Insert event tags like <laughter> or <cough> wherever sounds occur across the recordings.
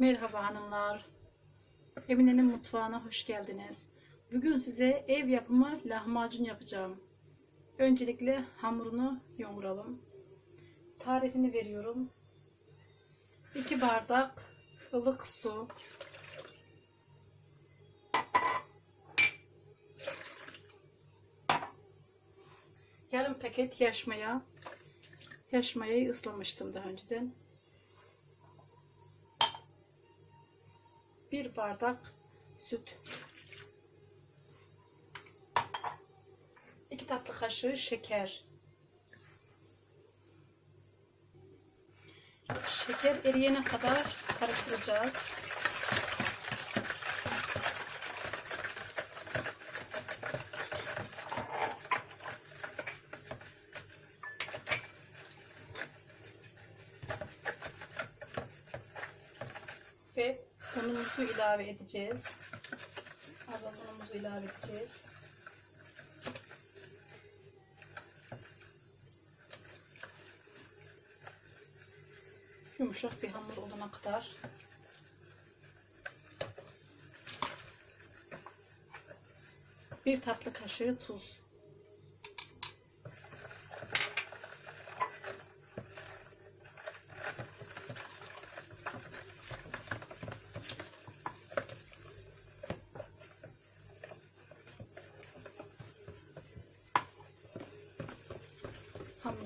Merhaba hanımlar. Emine'nin mutfağına hoş geldiniz. Bugün size ev yapımı lahmacun yapacağım. Öncelikle hamurunu yoğuralım. Tarifini veriyorum. 2 bardak ılık su. Yarım paket yaş maya. Yaş mayayı ıslamıştım daha önceden. Bir bardak süt, 2 tatlı kaşığı şeker. Şeker eriyene kadar karıştıracağız. Ve unumuzu ilave edeceğiz. Az az unumuzu ilave edeceğiz. Yumuşak bir hamur olana kadar. Bir tatlı kaşığı tuz.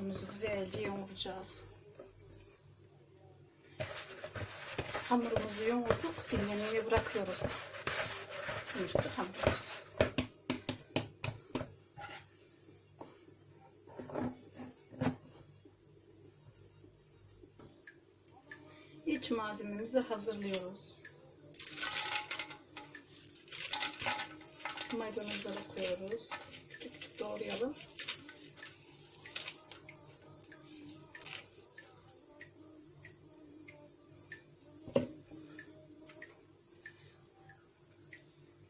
Hamurumuzu güzelce yoğuracağız. Hamurumuzu yoğurduk, dinlenmeye bırakıyoruz. Yumuşacık hamurumuz. İç malzememizi hazırlıyoruz. Maydanozları koyuyoruz. Küçük küçük doğrayalım.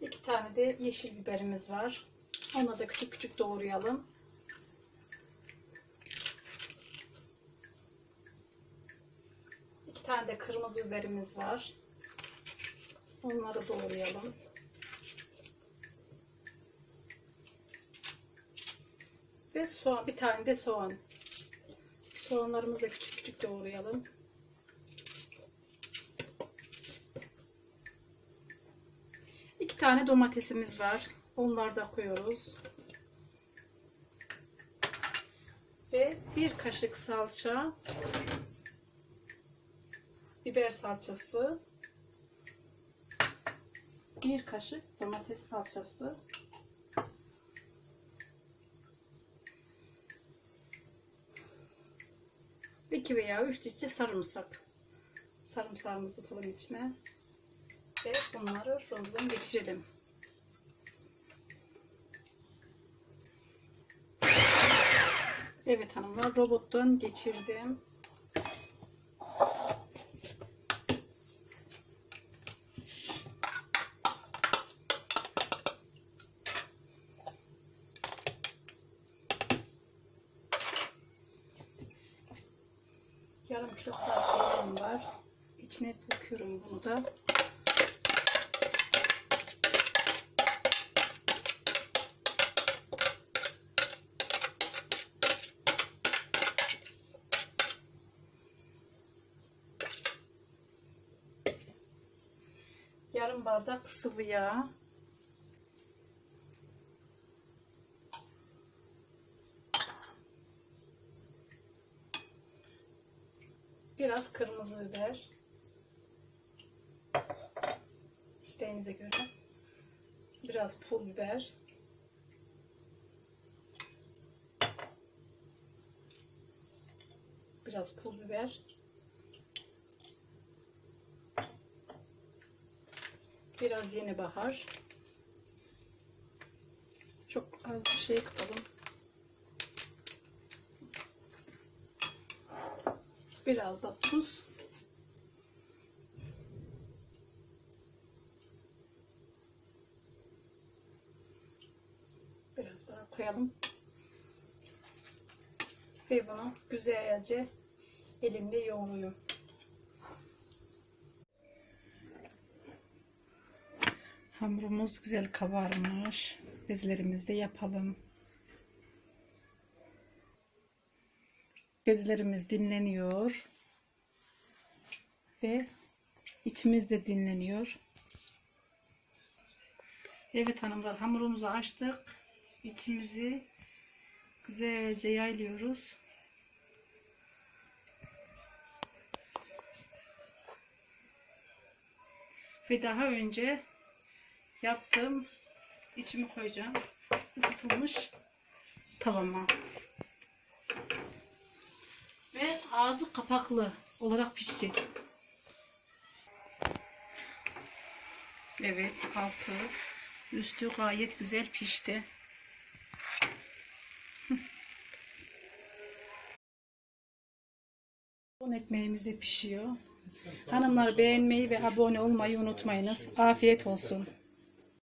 İki tane de yeşil biberimiz var. Onları da küçük küçük doğrayalım. İki tane de kırmızı biberimiz var. Onları doğrayalım. Ve soğan, bir tane de soğan. Soğanlarımızı da küçük küçük doğrayalım. Tane domatesimiz var. Onları da koyuyoruz. Ve bir kaşık salça. Biber salçası. Bir kaşık domates salçası. İki veya üç diş sarımsak. Sarımsağımızı atalım içine ve bunları rondodan geçirelim. Evet hanımlar robottan geçirdim. Yarım kilo salçalarım var. İçine döküyorum bunu da. Yarım bardak sıvı yağ. Biraz kırmızı biber. İsteğinize göre. Biraz pul biber. Biraz pul biber. Biraz yeni bahar. Çok az bir şey katalım. Biraz da tuz. Biraz daha koyalım. Ve bunu güzelce elimle yoğuruyorum. Hamurumuz güzel kabarmış. Bezlerimizi de yapalım. Bezlerimiz dinleniyor. Ve içimiz de dinleniyor. Evet hanımlar hamurumuzu açtık. İçimizi güzelce yaylıyoruz. Ve daha önce yaptığım içimi koyacağım. Isıtılmış tavama. Ve ağzı kapaklı olarak pişecek. Evet altı üstü gayet güzel pişti. <laughs> Son ekmeğimiz de pişiyor. Hanımlar beğenmeyi ve abone olmayı unutmayınız. Afiyet olsun.